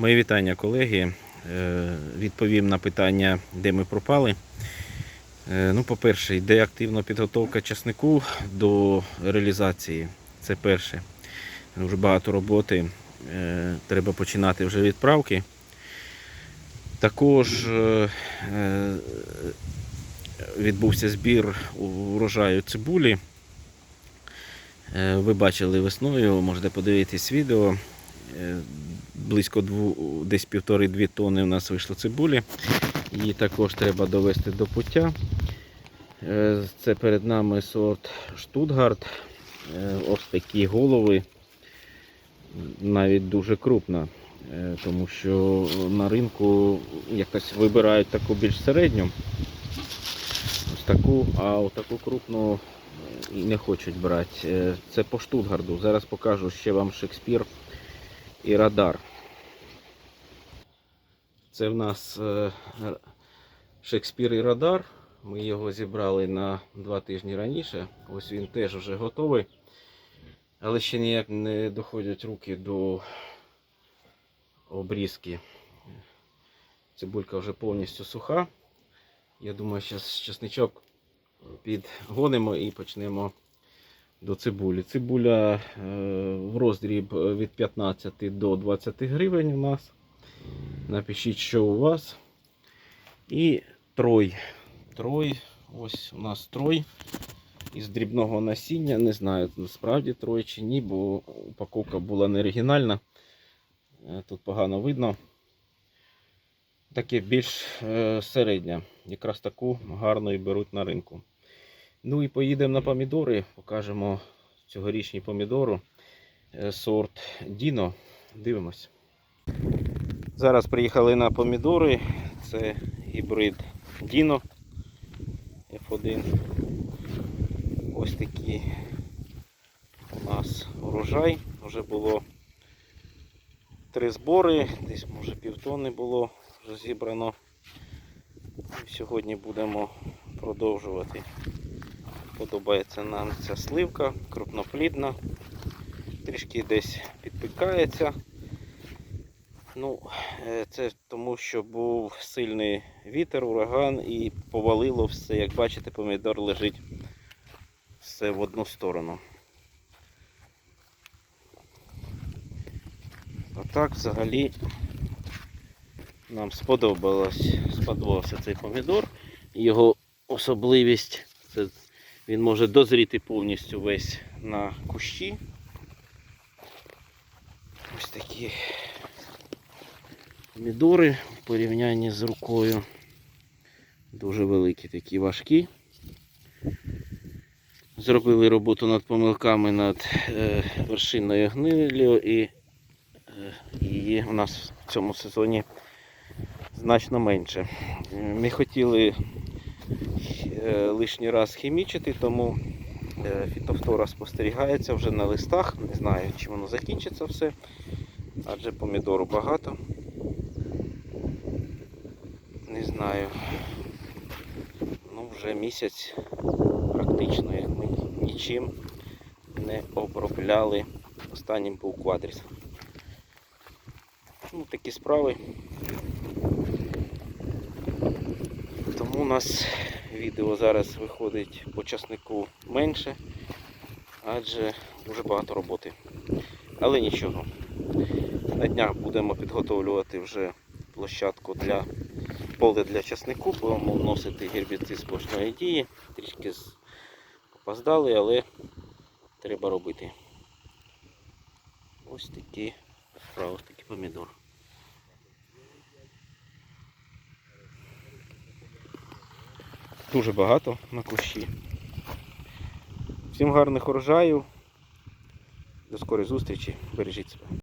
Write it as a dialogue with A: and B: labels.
A: Мої вітання, колеги. Е, Відповім на питання, де ми пропали. Е, Ну, по-перше, йде активна підготовка часнику до реалізації. Це перше. Вже багато роботи. Е, Треба починати вже відправки. Також відбувся збір урожаю цибулі. Ви бачили весною, можете подивитись відео. Близько дву, десь півтори-дві тонни у нас вийшло цибулі. Її також треба довести до пуття. Е, Це перед нами сорт Штутгарт. Е, Ось такі голови, навіть дуже крупна, е, тому що на ринку якось вибирають таку більш середню. Ось таку, а отаку крупну і не хочуть брати. Це по Штутгарду. Зараз покажу ще вам Шекспір і радар. Це в нас е, Шекспір і радар. Ми його зібрали на два тижні раніше. Ось він теж вже готовий. Але ще ніяк не доходять руки до обрізки. Цибулька вже повністю суха. Я думаю, зараз чесничок підгонимо і почнемо до цибулі. Цибуля е, в роздріб від 15 до 20 гривень у нас. Напишіть, що у вас. І трой. Трой. Ось у нас трой із дрібного насіння. Не знаю, насправді трой чи ні, бо упаковка була не оригінальна. Е, Тут погано видно. Таке більш е, середня. Якраз таку гарно і беруть на ринку. Ну і поїдемо на помідори, покажемо цьогорічні помідори. Е, Сорт Діно. Дивимось. Зараз приїхали на помідори. Це гібрид Діно F1. Ось такий у нас урожай. Вже було три збори, десь може півтони було вже зібрано. Сьогодні будемо продовжувати. Подобається нам ця сливка, крупноплідна, трішки десь підпікається. Ну, е, це тому, що був сильний вітер, ураган і повалило все. Як бачите, помідор лежить все в одну сторону. А так взагалі нам сподобалось, сподобався цей помідор. Його особливість це він може дозріти повністю весь на кущі. Ось такі помідори в порівнянні з рукою. Дуже великі такі важкі. Зробили роботу над помилками над е, вершинною гнилю і е, її у нас в цьому сезоні значно менше. Е, Ми хотіли е, лишній раз хімічити, тому е, фітофтора спостерігається вже на листах. Не знаю, чи воно закінчиться все, адже помідору багато. Не знаю. Ну, вже місяць практично, як ми нічим не обробляли. Останнім був квадріс. Ну, такі справи. Тому у нас відео зараз виходить по часнику менше, адже дуже багато роботи. Але нічого. На днях будемо підготовлювати вже площадку для поле для часнику, будемо вносити гербіцид сплошної дії. Трішки опоздали, але треба робити. Ось такі справи, ось такий помідор. Дуже багато на кущі. Всім гарних урожаїв. До скорої зустрічі. Бережіть себе.